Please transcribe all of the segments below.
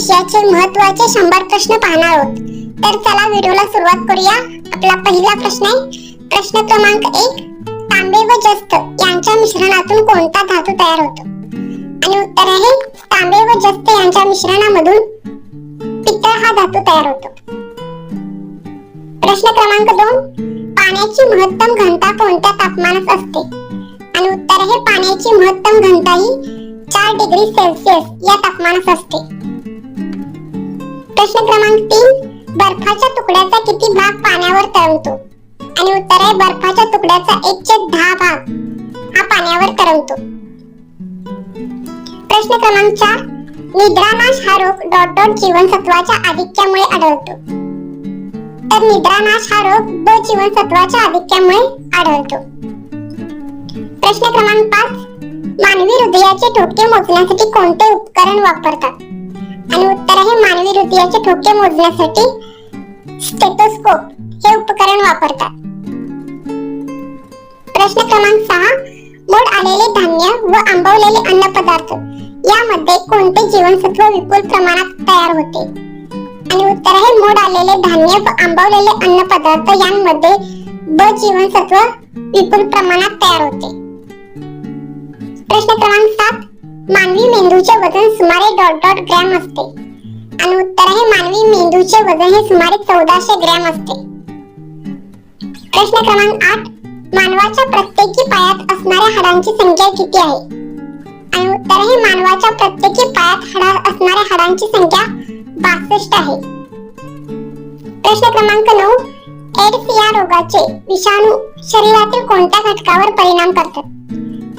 विषयाचे महत्त्वाचे शंभर प्रश्न पाहणार आहोत. तर चला व्हिडिओला सुरुवात करूया. आपला पहिला प्रश्न आहे. प्रश्न क्रमांक एक तांबे व जस्त यांच्या मिश्रणातून कोणता धातू तयार होतो? आणि उत्तर आहे तांबे व जस्त यांच्या मिश्रणामधून पितळ हा धातू तयार होतो. प्रश्न क्रमांक दोन पाण्याची महत्तम घनता कोणत्या तापमानात असते? आणि उत्तर आहे पाण्याची महत्तम घनता ही चार डिग्री सेल्सिअस या तापमानात असते. प्रश्न क्रमांक तीन बर्फाच्या तुकड्याचा किती भाग पाण्यावर तरंगतो? आणि उत्तर आहे बर्फाच्या तुकड्याचा एक छेद दहा भाग हा पाण्यावर तरंगतो. प्रश्न क्रमांक चार निद्रानाश हा रोग डॉट डॉट जीवनसत्वाच्या आधिक्यामुळे आढळतो. तर निद्रानाश हा रोग ब जीवनसत्वाच्या आधिक्यामुळे आढळतो. प्रश्न क्रमांक पाच मानवी हृदयाचे ठोके मोजण्यासाठी कोणते उपकरण वापरतात? आणि उत्तर आहे मानवी हृदयाचे ठोके मोजण्यासाठी स्टेथोस्कोप हे उपकरण वापरतात. प्रश्न क्रमांक सहा मोड आलेले धान्य व आंबवलेले अन्न पदार्थ यामध्ये कोणते जीवनसत्व विपुल प्रमाणात तयार होते? आणि उत्तर आहे मोड आलेले धान्य व आंबवलेले अन्न पदार्थ यांमध्ये ब जीवनसत्व विपुल प्रमाणात तयार होते. प्रश्न क्रमांक मानवी मेंदूचे वजन सुमारे डॉट डॉट ग्रॅम असते. आणि उत्तर आहे मानवी मेंदूचे वजन हे सुमारे चौदाशे ग्रॅम असते. प्रश्न क्रमांक आठ. मानवाच्या प्रत्येकी पायात असणाऱ्या हाडांची संख्या किती आहे? आणि उत्तर आहे मानवाच्या प्रत्येकी पायात हाडा असणाऱ्या हाडांची संख्या बासष्ट आहे. प्रश्न क्रमांक नऊ. एड्स या रोगाचे विषाणू शरीरातील कोणत्या घटकावर परिणाम करतात?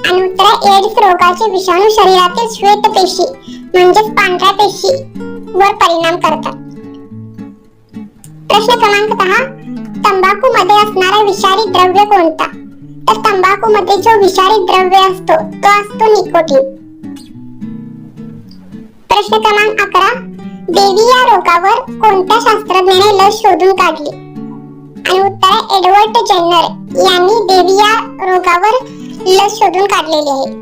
आणि उत्तर एड्स रोगाचे विषाणू शरीरातील श्वेत पेशी म्हणजेच पांढऱ्या पेशी वर परिणाम करतात. प्रश्न क्रमांक दहा. तंबाखू मध्ये असणारा विषारी द्रव्य कोणता? तर तंबाखू मध्ये जो विषारी द्रव्य असतो तो असतो निकोटीन. प्रश्न क्रमांक अकरा. देवी या रोगावर कोणत्या शास्त्रज्ञाने लस शोधून काढली? आणि उत्तर एडवर्ड जेनर यांनी देवी या रोगावर लस शोधून काढलेली आहे.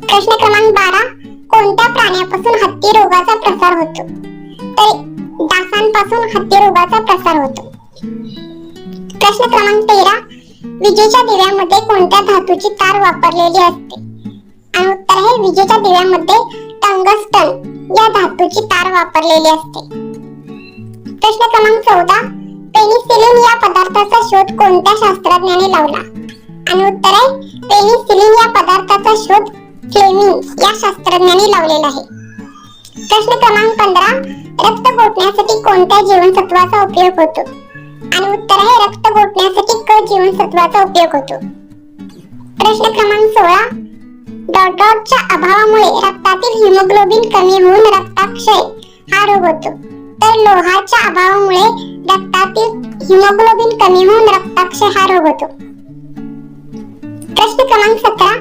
प्रश्न क्रमांक बारा कोणत्या प्राण्यापासून हत्ती रोगाचा प्रसार होतो? तर डासांपासून हत्ती रोगाचा प्रसार होतो. प्रश्न क्रमांक तेरा विजेच्या दिव्यामध्ये कोणत्या धातूची तार वापरलेली असते? आणि उत्तर आहे विजेच्या दिव्यामध्ये टंगस्टन या धातूची तार वापरलेली असते. प्रश्न क्रमांक चौदा पेनिसिलिन या पदार्थाचा शोध कोणत्या शास्त्रज्ञाने लावला? आणि उत्तर आहे पेनिसिलिन या पदार्थाचा शोध फ्लेमिंग या शास्त्रज्ञाने लावलेला आहे. प्रश्न क्रमांक पंधरा रक्त गोठण्यासाठी कोणत्या जीवनसत्वाचा उपयोग होतो? आणि उत्तर आहे रक्त गोठण्यासाठी क जीवनसत्वाचा उपयोग होतो. प्रश्न क्रमांक सोळा डॉट डॉटच्या अभावामुळे रक्तातील हिमोग्लोबिन कमी होऊन रक्ताक्षय हा रोग होतो. तर लोहाच्या अभावामुळे रक्तातील हिमोग्लोबिन कमी होऊन रक्ताक्षय हा रोग होतो. प्रश्न क्रमांक सतरा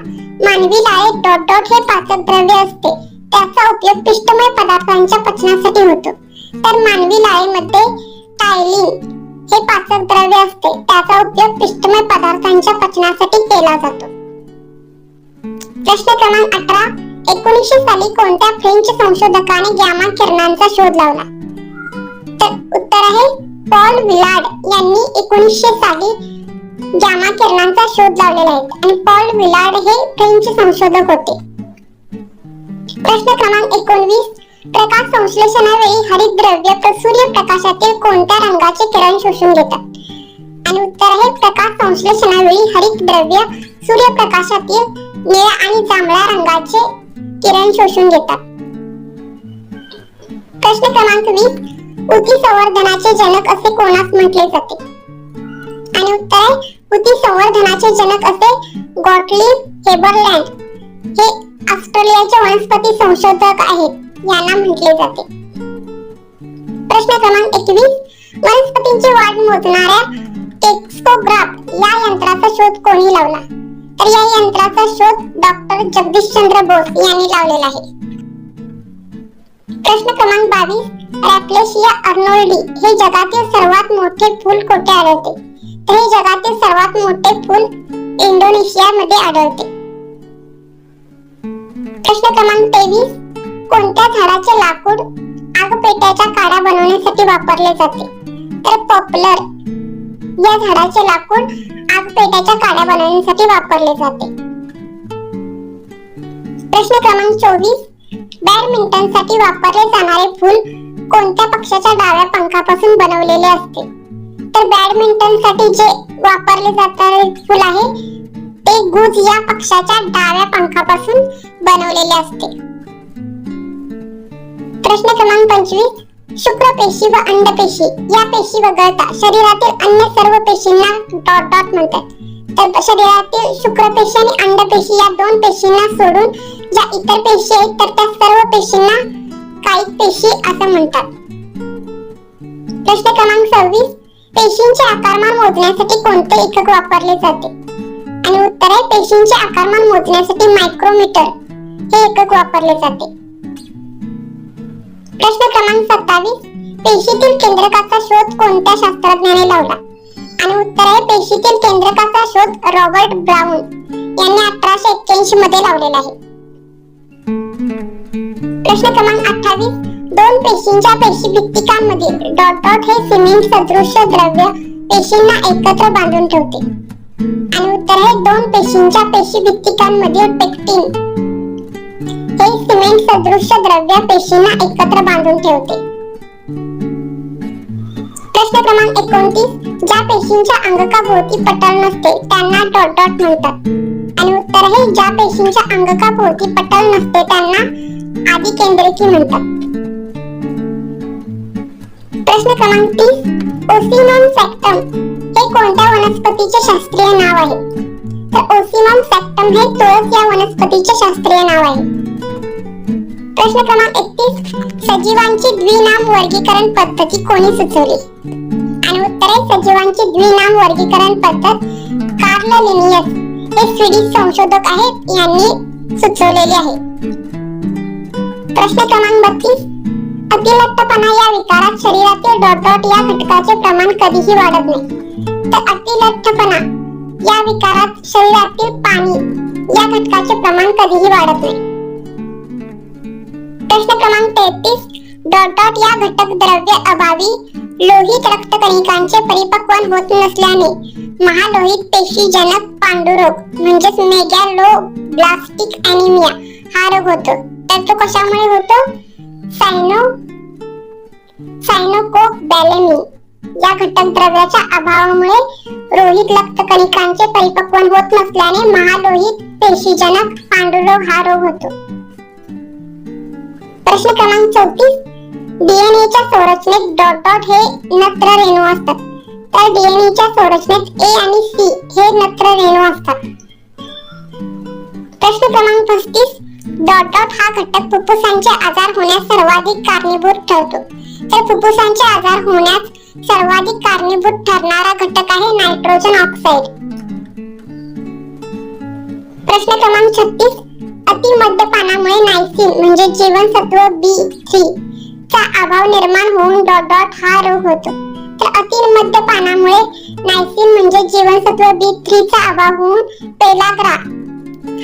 मानवी लाळेत डॉट डॉट हे पाचक द्रव्य असते. त्याचा उपयोग पिष्टमय पदार्थांच्या पचनासाठी होतो तर मानवी लाळेमध्ये टायलिन हे पाचक द्रव्य असते त्याचा उपयोग पिष्टमय पदार्थांच्या पचनासाठी केला जातो. प्रश्न क्रमांक अठरा एकोणीसशे साली कोणत्या फ्रेंच संशोधकाने गॅमा किरणांचा शोध लावला? तर उत्तर आहे पॉल विलाड यांनी एकोणीसशे साली गॅमा किरणांचा शोध लावलेला आहे. आणि पॉल विलार्ड हे फ्रेंच संशोधक होते. प्रश्न क्रमांक एकोणवीस. प्रकाश संश्लेषणावेळी हरितद्रव्य सूर्यप्रकाशातील कोणत्या रंगाचे किरण शोषून घेतात? आणि उत्तर आहे प्रकाश संश्लेषणावेळी हरितद्रव्य सूर्यप्रकाशातील निळ्या आणि जांभळ्या रंगाचे किरण शोषून घेतात. प्रश्न क्रमांक वीस. उती संवर्धनाचे जनक असे कोणास म्हटले जाते? आणि उत्तर आहे बुद्धी संवर्धनाचे जनक असे गॉटली हेबरलँड हे ऑस्ट्रेलियाचे वनस्पती संशोधक आहेत. यांना म्हटले जाते. प्रश्न क्रमांक एकवीस. वनस्पतींची वाढ मोजणाऱ्या टेक्सोग्राफ या यंत्राचा शोध कोणी लावला? तर या यंत्राचा शोध डॉक्टर जगदीशचंद्र बोस यांनी लावलेला आहे. प्रश्न क्रमांक बावीस. रॅपलेशिया अर्नोल्डी हे जगातील सर्वात मोठे फूल कोठे आढळते. हे जगातील सर्वात मोठे फूल इंडोनेशिया मध्ये आढळते. प्रश्न क्रमांक तेवीस कोणत्या झाडाचे लाकूड आगपेट्याच्या काड्या बनवण्यासाठी वापरले जाते? तर पॉप्युलर या झाडाचे लाकूड आगपेट्याच्या काड्या बनवण्यासाठी वापरले जाते. प्रश्न क्रमांक चोवीस बॅडमिंटनसाठी वापरले जाणारे फूल कोणत्या पक्षाच्या डाव्या पंखापासून बनवलेले असते? तर बॅडमिंटनसाठी जे वापरले जाणारे फूल आहे ते गुज या पक्षाच्या डाव्या पंखापासून बनवलेले असते. प्रश्न क्रमांक पंचवीस शुक्रपेशी व अंडपेशी या पेशी वगळता शरीरातील अन्य सर्व पेशींना डॉट डॉट म्हणतात. तर शरीरातील शुक्रपेशी आणि अंडपेशी या दोन पेशींना सोडून ज्या इतर पेशी आहेत तर त्या सर्व पेशींना कायिक पेशी असं म्हणतात. प्रश्न क्रमांक सव्वीस पेशींचे आकारमान मोजण्यासाठी कोणते एकक वापरले जाते? आणि उत्तर आहे पेशींचे आकारमान मोजण्यासाठी मायक्रोमीटर हे एकक वापरले जाते. प्रश्न क्रमांक सत्तावीस पेशीतील केंद्रकाचा शोध कोणत्या शास्त्रज्ञाने लावला? आणि उत्तर आहे पेशीतील केंद्रकाचा शोध रॉबर्ट ब्राउन यांनी अठराशे एक्क्याऐंशी मध्ये लावलेला आहे. प्रश्न क्रमांक अठ्ठावीस दोन पेशींच्या पेशी भित्तिकांमध्ये डॉट डॉट हे सिमेंट सदृश्य द्रव्य पेशींना एकत्र बांधून ठेवते. आणि उत्तर आहे दोन पेशींच्या पेशी भित्तिकांमध्ये पेक्टिन हे सिमेंट सदृश्य द्रव्य पेशींना एकत्र बांधून ठेवते. प्रश्न क्रमांक एकोणतीस ज्या पेशींच्या अंगकाभोवती पटल नसते त्यांना डॉट डॉट म्हणतात. आणि उत्तर आहे ज्या पेशींच्या अंगकाभोवती पटल नसते त्यांना आधी म्हणतात. प्रश्न क्रमांक तीस ओसिमम सॅक्टम हे कोणत्या वनस्पतीचे शास्त्रीय नाव आहे? तर ओसिमम सॅक्टम हे तुळस या वनस्पतीचे शास्त्रीय नाव आहे. प्रश्न क्रमांक एकतीस सजीवांची द्विनाम वर्गीकरण पद्धती कोणी सुचवली? आणि उत्तर आहे सजीवांची द्विनाम वर्गीकरण पद्धत कार्ल लिनियस हे स्वीडिश संशोधक आहेत यांनी सुचवलेली आहे. प्रश्न क्रमांक बत्तीस अतिलट्टपणा या विकारात शरीरातील डॉट डॉट या घटकाचे प्रमाण कधीही वाढत नाही. तर अतिलट्टपणा या विकारात शरीरातील पाणी या घटकाचे प्रमाण कधीही वाढत नाही. प्रश्न क्रमांक तेहतीस डॉट डॉट या घटक द्रव्य अभावी लोहित रक्तकणिकांचे परिपक्वन होत नसल्याने महालोहित पेशीजनक पांडुरोग म्हणजेच मेगॅलो ब्लास्टिक अॅनिमिया हा रोग होतो. तर तो कशामुळे होतो? सायनो सायनोकोक बॅलेमी या घटक द्रव्याच्या अभावामुळे रोहित रक्तकणिकांचे परिपक्वन होत नसल्याने महालोहित पेशीजनक पांडुरोग हा रोग होतो. प्रश्न क्रमांक चौतीस डीएनएच्या संरचनेत डॉट डॉट हे नत्र रेणू असतात. तर डीएनएच्या संरचनेत ए आणि सी हे नत्र रेणू असतात. प्रश्न क्रमांक पस्तीस डॉट हा घटक फुफ्फुसांचे आजार होण्यास सर्वाधिक कारणीभूत ठरतो. तर फुफ्फुसांचे आजार होण्यास सर्वाधिक कारणीभूत ठरणारा घटक आहे नायट्रोजन ऑक्साईड. प्रश्न क्रमांक छत्तीस. अतिमद्यपानामुळे नायसिन म्हणजे जीवनसत्व बी थ्री चा अभाव निर्माण होऊन डॉट डॉट हा रोग होतो. तर अतिमद्यपानामुळे नायसिन म्हणजे जीवनसत्व बी थ्री चा अभाव होऊन पेलाग्रा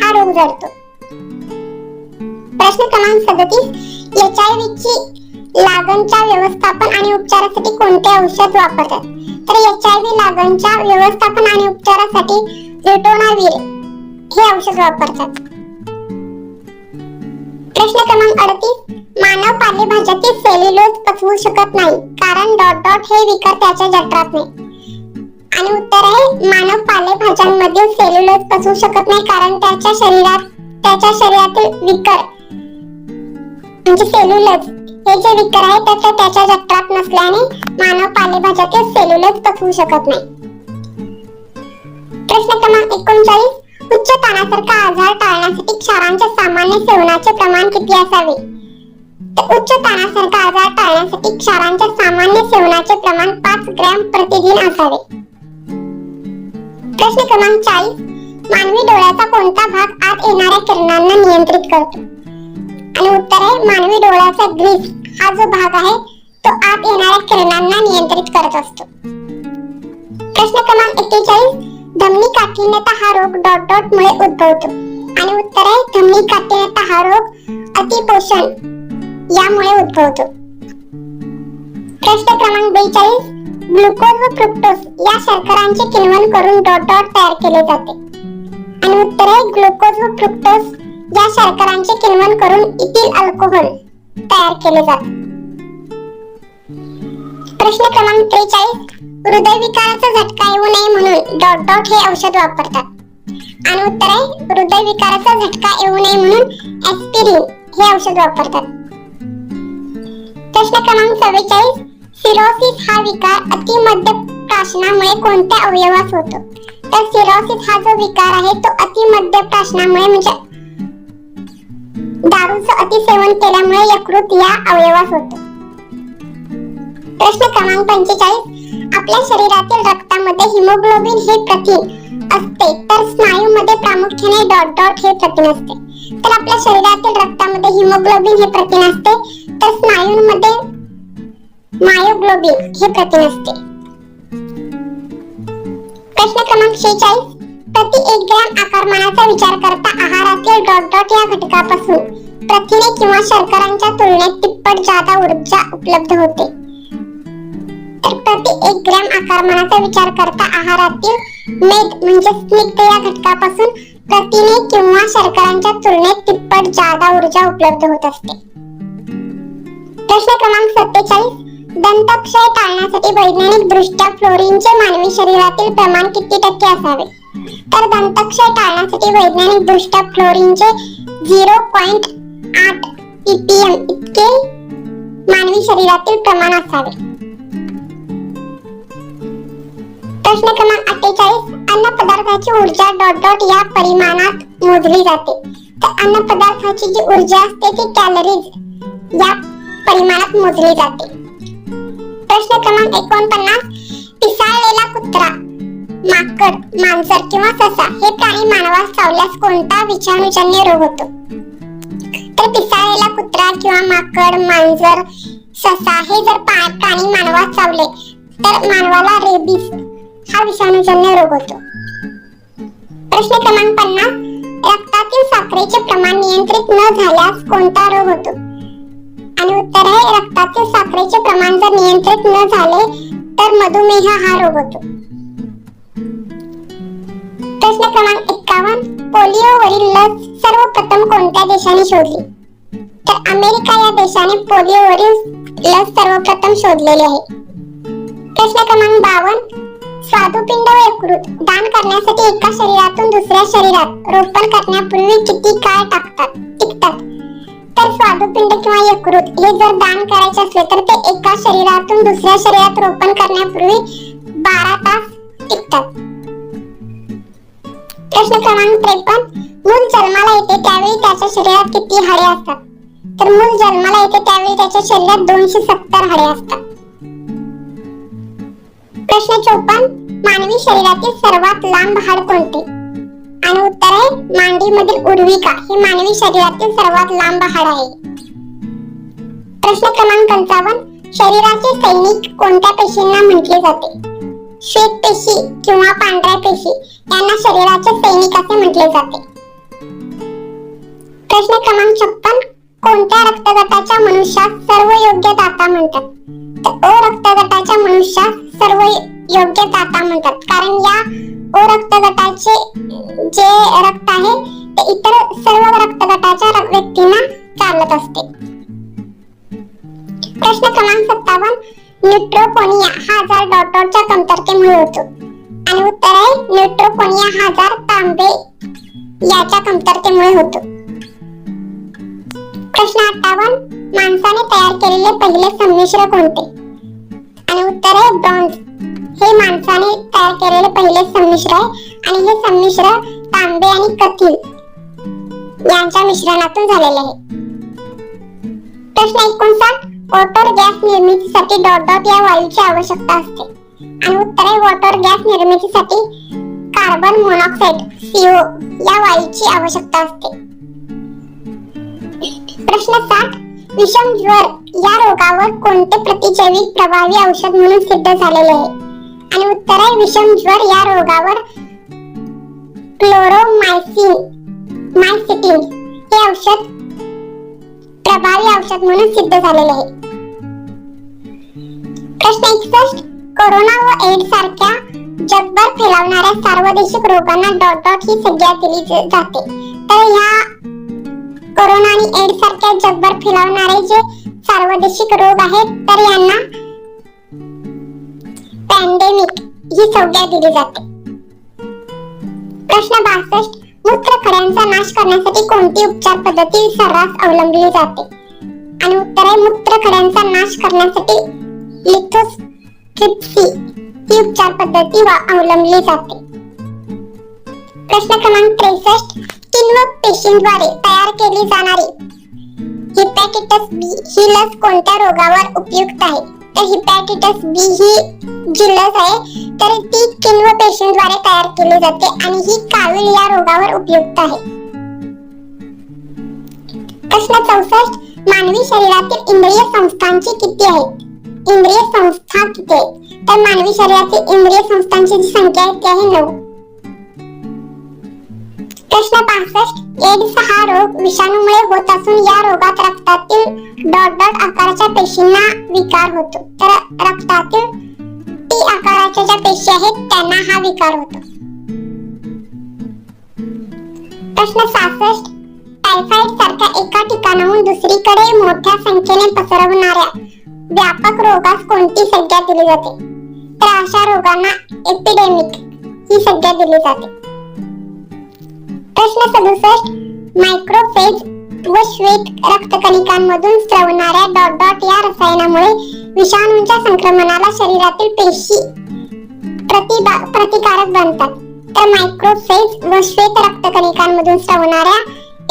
हा रोग जडतो. प्रश्न क्रमांक सदतीस. एच आय ची लागणच्या व्यवस्थापन आणि उपचारासाठी कोणते औषध वापरतात? तर एच आय व्ही लागणच्या व्यवस्थापन आणि उपचारासाठी रिटोनावीर हे औषध वापरतात. प्रश्न क्रमांक अडतीस. मानव पालेभाज्यातील सेल्युलोज पचवू शकत नाही कारण डॉट डॉट हे विकार त्याच्या जठरात नाही. आणि उत्तर आहे मानव पालेभाज्यांमधील सेल्युलोज पचवू शकत नाही कारण त्याच्या शरीरात त्याच्या शरीरातील विकर म्हणजे सेल्युलज हे जे विकर आहे त्याच्या त्याच्या जठरात नसल्याने मानव पालेभाज्यातील सेल्युलज पचवू शकत नाही. प्रश्न क्रमांक एकोणचाळीस उच्च ताणासारखा आजार टाळण्यासाठी क्षारांच्या सामान्य सेवनाचे प्रमाण किती असावे? तर उच्च ताणासारखा आजार टाळण्यासाठी क्षारांच्या सामान्य सेवनाचे प्रमाण पाच ग्रॅम प्रतिदिन असावे. प्रश्न क्रमांक चाळीस मानवी डोळ्याचा कोणता भाग आत येणाऱ्या किरणांना नियंत्रित करतो? आणि उत्तर आहे मानवी डोळ्याचा ग्रीस हा जो भाग आहे तो आत येणाऱ्या किरणांना नियंत्रित करत असतो. प्रश्न क्रमांक एक्केचाळीस धमनी काठिण्यता हा रोग डॉट डॉट मुळे उद्भवतो. आणि उत्तर आहे धमनी काठिण्यता हा रोग अतिपोषण यामुळे उद्भवतो. प्रश्न क्रमांक बेचाळीस ग्लुकोज व फ्रुक्टोज या शर्करांचे किण्वन करून डॉट डॉट तयार केले जाते. आणि उत्तर आहे ग्लुकोज व फ्रुक्टोज या शर्करांचे किण्वन करून इथिल अल्कोहोल तयार केले जाते. प्रश्न क्रमांक त्रेचाळीस. हृदयविकाराचा झटका येऊ नये म्हणून डॉट डॉट हे औषध वापरतात. आणि उत्तर आहे हृदयविकाराचा झटका येऊ नये म्हणून ऍस्पिरिन हे औषध वापरतात. प्रश्न क्रमांक चव्वेचाळीस सिरोसिस हा विकार अतिमद्य प्राशनामुळे कोणत्या अवयवास होतो? तर सिरोसिस हा जो विकार आहे तो अतिमद्य प्राशनामुळे म्हणजे दारूचं अतिसेवन केल्यामुळे यकृत या अवयवास होतो. प्रश्न क्रमांक पंचेचाळीस आपल्या शरीरातील रक्तामध्ये हिमोग्लोबिन हे प्रथिन असते तर स्नायूमध्ये प्रामुख्याने डॉट डॉट हे प्रथिन असते तर आपल्या शरीरातील रक्तामध्ये हिमोग्लोबिन हे प्रथिन असते तर स्नायूंमध्ये मायोग्लोबिन हे प्रथिन असते प्रश्न क्रमांक शेचाळीस प्रति एक ग्रॅम आकारमानाचा विचार करता आहारातील डॉट डॉट या घटकापासून प्रथिने किंवा शर्करांच्या तुलनेत तिप्पट जादा ऊर्जा उपलब्ध होते. तर प्रति एक ग्रॅम आकारमानाचा विचार करता आहारातील मेद म्हणजे स्निग्ध या घटकापासून प्रथिने किंवा शर्करांच्या तुलनेत तिप्पट जादा ऊर्जा उपलब्ध होत असते. प्रश्न क्रमांक सत्तेचाळीस दंतक्षय टाळण्यासाठी वैज्ञानिक दृष्ट्या फ्लोरीनचे मानवी शरीरातील प्रमाण किती टक्के असावे? तर दंतक्षय टाळण्यासाठी वैज्ञानिक दृष्ट्या फ्लोरीनचे झिरो पॉईंट आठ ppm इतके मानवी शरीरातील प्रमाण असावे. प्रश्न क्रमांक अठ्ठेचाळीस अन्न पदार्थाची ऊर्जा डॉट डॉट या परिमाणात मोजली जाते. तर अन्न पदार्थाची जी ऊर्जा असते ती कॅलरीज या परिमाणात मोजली जाते. प्रश्न क्रमांक एकोणपन्नास पिसाळलेला कुत्रा माकड मांजर किंवा ससा हे प्राणी मानवास चावल्यास कोणता विषाणूजन्य रोग होतो? तर पिसाळलेला कुत्रा किंवा माकड मांजर ससा हे जर प्राणी मानवात चावले तर मानवाला रेबीज हा विषाणूजन्य रोग होतो. प्रश्न क्रमांक पन्नास रक्तातील साखरेचे प्रमाण नियंत्रित न झाल्यास कोणता रोग होतो? आणि उत्तर आहे रक्तातील साखरेचे प्रमाण जर नियंत्रित न झाले तर मधुमेह हा रोग होतो. प्रश्न क्रमांक एक्कावन्न पोलिओवरील लस सर्वप्रथम कोणत्या देशाने शोधली? तर अमेरिका या देशाने पोलिओवरील लस सर्वप्रथम शोधलेली आहे. प्रश्न क्रमांक बावन्न स्वादुपिंड व यकृत दान करण्यासाठी एका शरीरातून दुसऱ्या शरीरात रोपण करण्यापूर्वी किती काळ टाकतात? टिकतात. तर स्वादुपिंड किंवा यकृत हे जर दान करायचे असले तर ते एका शरीरातून दुसऱ्या शरीरात रोपण करण्यापूर्वी बारा तास टिकतात. प्रश्न क्रमांक त्रेपन्न मूल जन्माला येते त्यावेळी त्याच्या शरीरात किती हाडे असतात? तर मूल जन्माला येते त्यावेळी त्याच्या शरीरात दोनशे सत्तर हाडे असतात. प्रश्न चौपन्न मानवी शरीरातील सर्वात लांब हाड कोणते? आणि उत्तर आहे मांडीमधील उर्विका हे मानवी शरीरातील सर्वात लांब हाड आहे. प्रश्न क्रमांक पंचावन्न शरीराचे सैनिक कोणत्या पेशींना म्हटले जाते? श्वेत पेशी किंवा पांढऱ्या पेशी यांना शरीराचे सैनिक असे म्हटले जाते. प्रश्न क्रमांक छप्पन कोणत्या रक्तगटाच्या मनुष्यात सर्व योग्य दाता म्हणतात? तर ओ रक्तगटाच्या मनुष्यात सर्व योग्य दाता म्हणतात. कारण या ओ रक्तगटाचे जे रक्त आहे ते इतर सर्व रक्तगटाच्या व्यक्तींना चालत असते. प्रश्न क्रमांक सत्तावन्न न्यूट्रोपोनिया हा आजार डॉटरच्या कमतरतेमुळे होतो. आणि उत्तर आहे न्यूट्रोपोनिया हा आजार तांबे याच्या कमतरतेमुळे होतो. प्रश्न अठ्ठावन्न माणसाने तयार केलेले पहिले संमिश्र कोणते? आणि उत्तर आहे ब्रॉन्झ. हे माणसाने तयार केलेले पहिले संमिश्र आहे आणि हे संमिश्र तांबे आणि कथील यांच्या मिश्रणातून झालेले आहे. प्रश्न एकोणसाठ वॉटर गॅस निर्मितीसाठी डॉट डॉट या वायूची आवश्यकता असते. आणि उत्तर आहे वॉटर गॅस निर्मितीसाठी कार्बन मोनॉक्साईड सीओ या वायूची आवश्यकता असते. प्रश्न सात विषम ज्वर या रोगावर कोणते प्रतिजैविक प्रभावी औषध म्हणून सिद्ध झालेले आहे? आणि उत्तर आहे विषम ज्वर या रोगावर क्लोरोमायसिन मायसिटिन हे औषध प्रभावी औषध म्हणून सिद्ध झालेले आहे. प्रश्न एकसष्ट कोरोना व एड्स सारख्या जगभर फैलावणाऱ्या सार्वदेशिक रोगांना डॉट डॉट ही संज्ञा दिली जाते. तर ह्या कोरोना आणि एड्स सारख्या जगभर फैलावणारे जे सार्वदेशिक रोग आहेत तर यांना पॅन्डेमिक ही संज्ञा दिली जाते. प्रश्न बासष्ट. मूत्रखड्यांचा नाश करण्यासाठी कोणती उपचार पद्धती सर्रास अवलंबली जाते? आणि उत्तर आहे मूत्रखड्यांचा नाश करण्यासाठी लिथोस्ट्रिप्सी ही उपचार पद्धती अवलंबली जाते. प्रश्न क्रमांक त्रेसष्ट किण्वक पेशींद्वारे तयार केली जाणारी हिपॅटिटस बी ही लस कोणत्या रोगावर उपयुक्त आहे? हिपॅटिटस बी ही जी लस आहे. तर ती किण्व पेशींद्वारे तयार केली जाते आणि ही कावीळ या रोगावर उपयुक्त आहे. प्रश्न चौसष्ट. मानवी शरीरातील इंद्रिय संस्थांची किती आहेत? इंद्रिय संस्था किती आहेत? तर मानवी शरीरातील इंद्रिय संस्थांची जी संख्या आहे ती आहे नऊ. प्रश्न पासष्ट एड्स हा रोग विषाणूमुळे होत असून या रोगात रक्तातील डॉट डॉट आकाराच्या पेशींना विकार होतो. तर रक्तातील टी आकाराच्या ज्या पेशी आहेत त्यांना हा विकार होतो. प्रश्न सासष्ट टायफॉइड सारख्या एका ठिकाणाहून दुसरीकडे मोठ्या संख्येने पसरवणाऱ्या व्यापक रोगास कोणती संख्या दिली जाते? तर अशा रोगांना एपिडेमिक ही संख्या दिली जाते. प्रश्न सदुसष्ट मायक्रोफेज व श्वेत रक्तकणिकांमधून स्रवणाऱ्या डॉट डॉट या रसायनामुळे विषाणूंच्या संक्रमणाला शरीरातील पेशी प्रतिबा प्रतिकारक बनतात. तर मायक्रोफेज व श्वेत रक्तकणिकांमधून स्रवणाऱ्या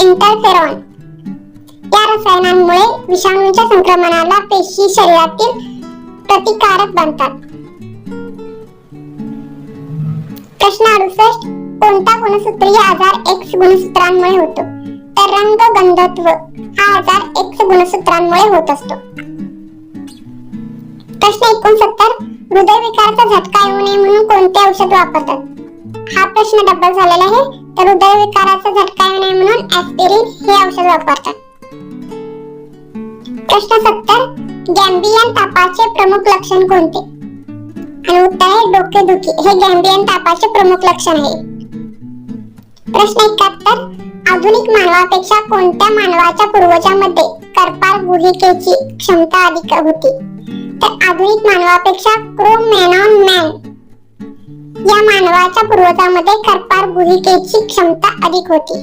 इंटरफेरॉन या रसायनांमुळे विषाणूंच्या संक्रमणाला पेशी शरीरातील प्रतिकारक बनतात. प्रश्न अडुसष्ट. कोणता गुणसूत्रीय आजार एक्स गुणसूत्रांमुळे होतो? तर रंग गंधत्व हा आजार एक्स गुणसूत्रांमुळे होत असतो. प्रश्न एकोणसत्तर हृदयविकाराचा झटका येऊ नये म्हणून कोणते औषध वापरतात? हा प्रश्न डबल झालेला आहे. तर हृदयविकाराचा झटका येऊ नये म्हणून ऍस्पिरिन हे औषध वापरतात. प्रश्न सत्तर गॅम्बियन तापाचे प्रमुख लक्षण कोणते? आणि उत्तर आहे डोकेदुखी. हे गॅम्बियन तापाचे प्रमुख लक्षण आहे. प्रश्न एकाहत्तर आधुनिक मानवापेक्षा कोणत्या मानवाच्या पूर्वजामध्ये कर्पार गुहिकेची क्षमता अधिक होती? तर आधुनिक मानवापेक्षा क्रोमॅनॉन मॅन या मानवाच्या पूर्वजामध्ये कर्पार गुहिकेची क्षमता अधिक होती.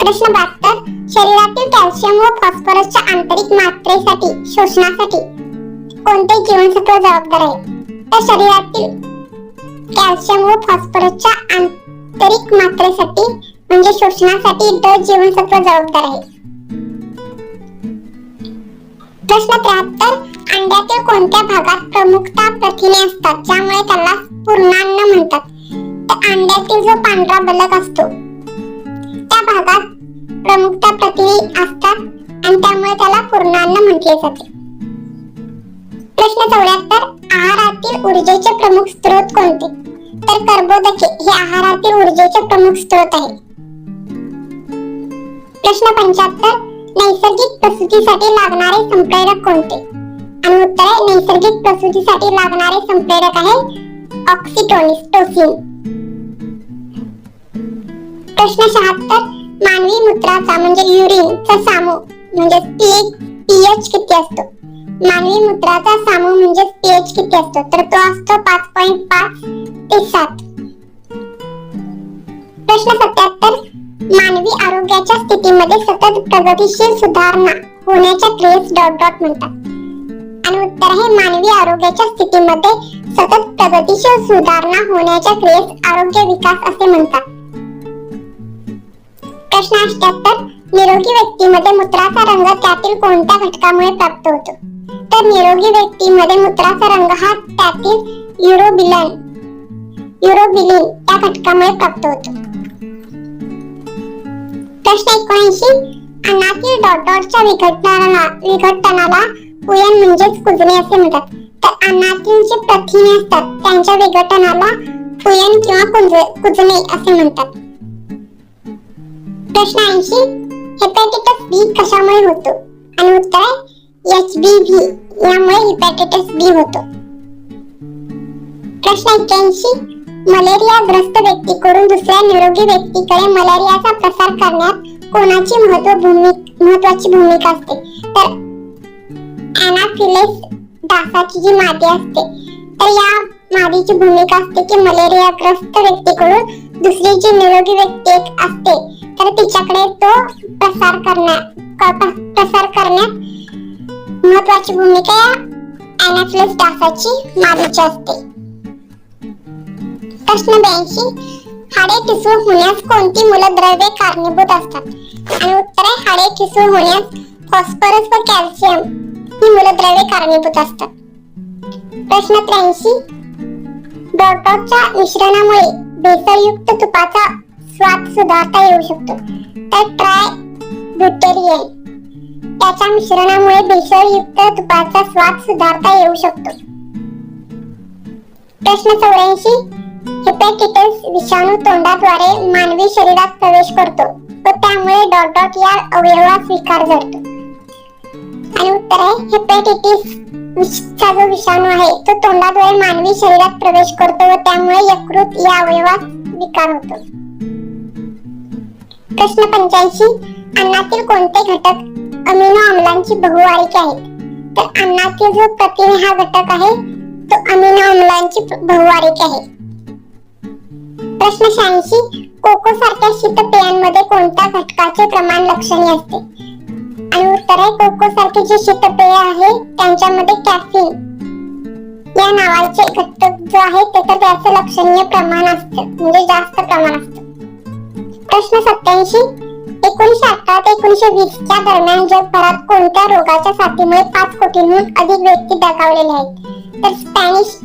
प्रश्न बहात्तर. शरीरातील कॅल्शियम व फॉस्फरसच्या आंतरिक मात्रेसाठी शोषणासाठी कोणते जीवनसत्व जबाबदार आहे? तर शरीरातील कॅल्शियम व फॉस्फरसच्या आंतरिक मात्रेसाठी म्हणजे शोषणासाठी ड जीवनसत्व जबाबदार आहे. प्रश्न त्र्याहत्तर अंड्यातील कोणत्या भागात प्रमुखता प्रथिने असतात ज्यामुळे त्याला पूर्णान्न म्हणतात? तर अंड्यातील जो पांढरा बलक असतो त्या भागात प्रमुखता प्रथिने असतात आणि त्यामुळे त्याला पूर्णान्न म्हटले जाते. प्रश्न चौऱ्याहत्तर आहारातील ऊर्जेचे प्रमुख स्रोत कोणते? तर कर्बोदके हे आहारातील ऊर्जेचे प्रमुख स्रोत आहे. प्रश्न पंच्याहत्तर नैसर्गिक प्रसूतीसाठी लागणारे संप्रेरक कोणते? आणि उत्तर आहे नैसर्गिक प्रसूतीसाठी लागणारे संप्रेरक आहे ऑक्सिटोसिन प्रश्न शहात्तर मानवी मूत्राचा म्हणजे युरिनचा सामू म्हणजे पीएच किती असतो? मानवी मूत्राचा सामू म्हणजे पीएच किती असतो? तर तो असतो पाच पॉईंट पाच. ते सात प्रश्न सत्याहत्तर मानवी आरोग्याच्या स्थितीमध्ये सतत प्रगतीशील सुधारणा होण्याच्या क्रियेस डॉट डॉट म्हणतात. आणि उत्तर आहे मानवी आरोग्याच्या स्थितीमध्ये सतत प्रगतीशील सुधारणा होण्याच्या क्रियेस आरोग्य विकास असे म्हणतात. प्रश्न अष्ट्याहत्तर निरोगी व्यक्तीमध्ये मूत्राचा रंग त्यातील कोणत्या घटकामुळे प्राप्त होतो? तर निरोगी व्यक्तीमध्ये मूत्राचा रंग हा त्यातील युरोबिलन युरोबिलिन या घटकामुळे प्राप्त होतो. प्रश्न एकोणऐंशी अन्नातील डॉट डॉटच्या विघटनाला विघटनाला उयन म्हणजेच कुजणे असे म्हणतात. तर अन्नातील जे प्रथिने असतात त्यांच्या विघटनाला पुयन किंवा कुंज- कुजणे असे म्हणतात. प्रश्न ऐंशी हेपेटायटिस बी कशामुळे होतो? आणि उत्तर आहे एच बी व्ही यामुळे हेपेटायटिस बी होतो. प्रश्न एक्क्याऐंशी मलेरिया ग्रस्त व्यक्तीकडून दुसऱ्या निरोगी व्यक्तीकडे मलेरियाचा प्रसार करण्यात कोणाची महत्त्व महत्वाची भूमिका असते? तर अनाफिलेस डासाची जी मादी असते तर या मादीची भूमिका असते की मलेरिया ग्रस्त व्यक्तीकडून दुसरी जी निरोगी व्यक्ती एक असते तर तिच्याकडे तो प्रसार करण्यात प्रसार करण्यात महत्वाची भूमिका या अनाफिलेस डासाची मादीची असते. प्रश्न ब्याऐंशी. हाडे ठिसूळ होण्यास कोणती मूलद्रव्ये कारणीभूत असतात? आणि उत्तर आहे हाडे ठिसूळ होण्यास फॉस्फरस व कॅल्शियम ही मूलद्रव्ये कारणीभूत असतात. प्रश्न त्र्याऐंशी. डॉटॉटच्या मिश्रणामुळे भेसळयुक्त तुपाचा स्वाद सुधारता येऊ शकतो. तर ट्राय ब्युटेरियन त्याच्या मिश्रणामुळे भेसळयुक्त तुपाचा स्वाद सुधारता येऊ शकतो. प्रश्न चौऱ्याऐंशी. हेपॅटिटिस विषाणू तोंडाद्वारे मानवी शरीरात प्रवेश करतो व त्यामुळे डॉट डॉट या अवयवास विकार जडतो आणि उत्तर आहे हेपॅटिटिस चा जो विषाणू आहे तो तोंडाद्वारे मानवी शरीरात प्रवेश करतो व त्यामुळे यकृत या अवयवास विकार होतो. प्रश्न पंच्याऐंशी अन्नातील कोणते घटक अमिनो आम्लांची बहुवार्षिके आहेत? तर अन्नातील जो प्रथिने हा घटक आहे तो अमिनो आम्लांची बहुवार्षिक आहे. प्रश्न शहाऐंशी कोको सारख्या शीतपेयांमध्ये कोणत्या घटकाचे प्रमाण लक्षणीय असते? आणि उत्तर आहे कोको सारखे जे शीतपेय आहे त्यांच्यामध्ये कॅफिन या नावाचे घटक जो आहे ते तर त्याचं लक्षणीय प्रमाण असतं म्हणजे जास्त प्रमाण असतं. प्रश्न सत्याऐंशी एकोणीशे अठरा ते एकोणीशे वीस च्या दरम्यान जगभरात कोणत्या रोगाच्या साथीमुळे पाच कोटींहून अधिक व्यक्ती दगावलेल्या आहेत? तर स्पॅनिश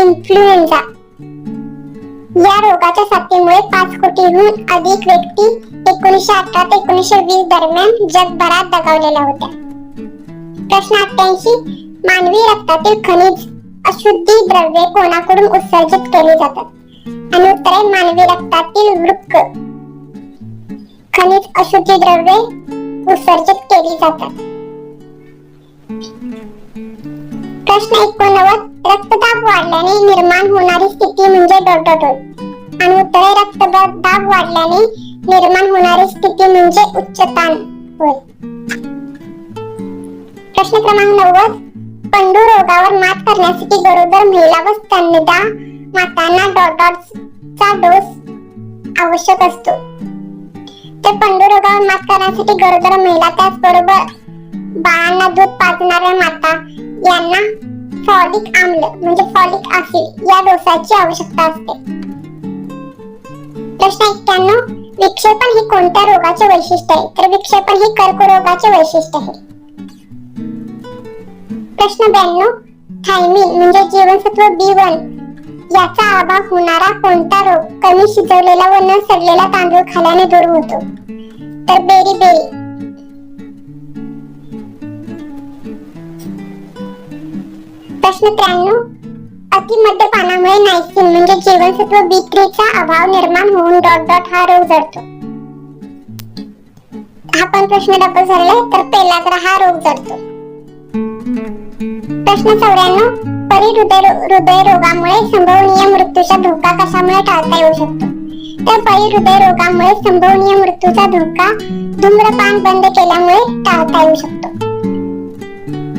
इन्फ्लुएन्झा या रोगाच्या साथीमुळे पाच कोटीहून अधिक व्यक्ती एकोणीशे अठरा ते एकोणीशे वीस दरम्यान जगभरात दगावलेल्या होत्या. प्रश्न अठ्ठ्याऐंशी मानवी रक्तातील खनिज अशुद्धी द्रव्ये कोणाकडून उत्सर्जित केली जातात? आणि उत्तर आहे मानवी रक्तातील वृक्क खनिज अशुद्धी द्रव्ये उत्सर्जित केली जातात. प्रश्न एकोणनव्वद रक्तदाब वाढल्याने निर्माण होणारी स्थिती म्हणजे डोटोटोल आणि उत्तर आहे रक्तदाब वाढल्याने निर्माण होणारी स्थिती म्हणजे उच्च ताण होय. प्रश्न क्रमांक नव्वद. पंडू रोगावर मात करण्यासाठी गरोदर महिला व स्तनदा मातांना डॉटॉटचा डोस आवश्यक असतो. तर पंडू रोगावर मात करण्यासाठी गरोदर महिला त्याचबरोबर बाळांना दूध पाजणाऱ्या माता यांना फॉलिक आम्ल म्हणजे फॉलिक ऍसिड या डोसाची आवश्यकता असते. प्रश्न एक्क्याण्णव विक्षेपण हे कोणत्या रोगाचे वैशिष्ट्य आहे? तर विक्षेपण हे कर्करोगाचे वैशिष्ट्य आहे. प्रश्न ब्याण्णव थायमिन म्हणजे जीवनसत्व बी वन याचा अभाव होणारा कोणता रोग? कमी शिजवलेला व न सडलेला तांदूळ खाल्याने दूर होतो. तर बेरी बेरी प्रश्न त्र्याण्णव हो. अतिमद्यपानामुळे नायसिन म्हणजे जीवनसत्व बी चा अभाव निर्माण होऊन डॉट डॉट हा रोग जडतो. हा पण प्रश्न डबल झालेला तर पेलाग्रा हा रोग जडतो. प्रश्न चौऱ्याण्णव परी हृदय रोगामुळे संभवनीय मृत्यूचा धोका कशामुळे टाळता येऊ शकतो? तर परिहृदय रोगामुळे संभवनीय मृत्यूचा धोका धूम्रपान बंद केल्यामुळे टाळता येऊ शकतो.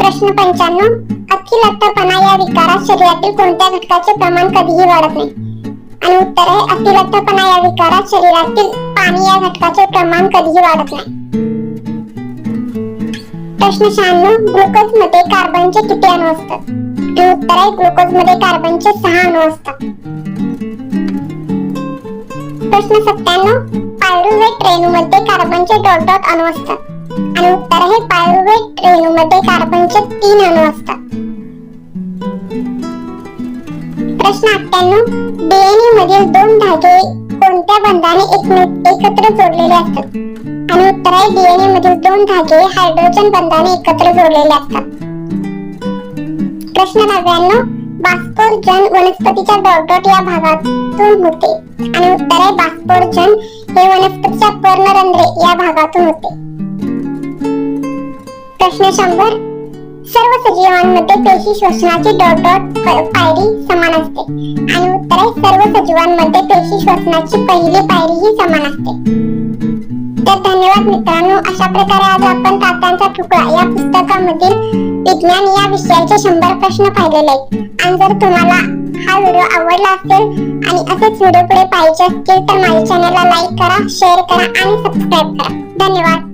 प्रश्न पंच्याण्णव अतिलठ्ठपणा या विकारात शरीरातील कोणत्या घटकाचे प्रमाण कधीही वाढत नाही. आणि उत्तर आहे अतिलठ्ठपणा या विकारात शरीरातील पाणी या घटकाचे प्रमाण कधीही वाढत नाही. प्रश्न शहाण्णव ग्लुकोजमध्ये कार्बनचे किती अणू असतात? आणि उत्तर आहे ग्लुकोजमध्ये कार्बनचे सहा अणू असतात. प्रश्न सत्त्याण्णव पायरुवेट रेणूमध्ये कार्बनचे डॉट डॉट अणू असतात. आणि उत्तर आहे पायरुवेट रेणूमध्ये कार्बनचे तीन अणू असतात. प्रश्न अठ्ठ्याण्णव. डीएनए मधील दोन धागे कोणत्या बंधाने एकमेक एकत्र जोडलेले असतात? आणि उत्तर आहे डीएनए मधील दोन धागे हायड्रोजन बंधाने एकत्र जोडलेले असतात. प्रश्न नव्याण्णव. बास्पोर्जन वनस्पतीच्या डॉटडॉट या भागातून होते. आणि उत्तर आहे बास्पोर्जन हे वनस्पतीच्या पर्णरंध्रे या भागातून होते. प्रश्न शंभर. सर्व सजीवांमध्ये पेशी श्वसनाची डॉट डॉट पायरी समान असते. आणि उत्तर आहे सर्व सजीवांमध्ये पेशी श्वसनाची पहिली पायरी ही समान असते. तर धन्यवाद मित्रांनो. अशा प्रकारे आज आपण तात्यांचा तुकडा या पुस्तकामधील विज्ञान या विषयाचे शंभर प्रश्न पाहिलेले आहेत. आणि जर तुम्हाला हा व्हिडिओ आवडला असेल आणि असेच व्हिडिओ पुढे पाहिजे असतील तर माझ्या चॅनलला लाईक करा शेअर करा आणि सबस्क्राईब करा. धन्यवाद.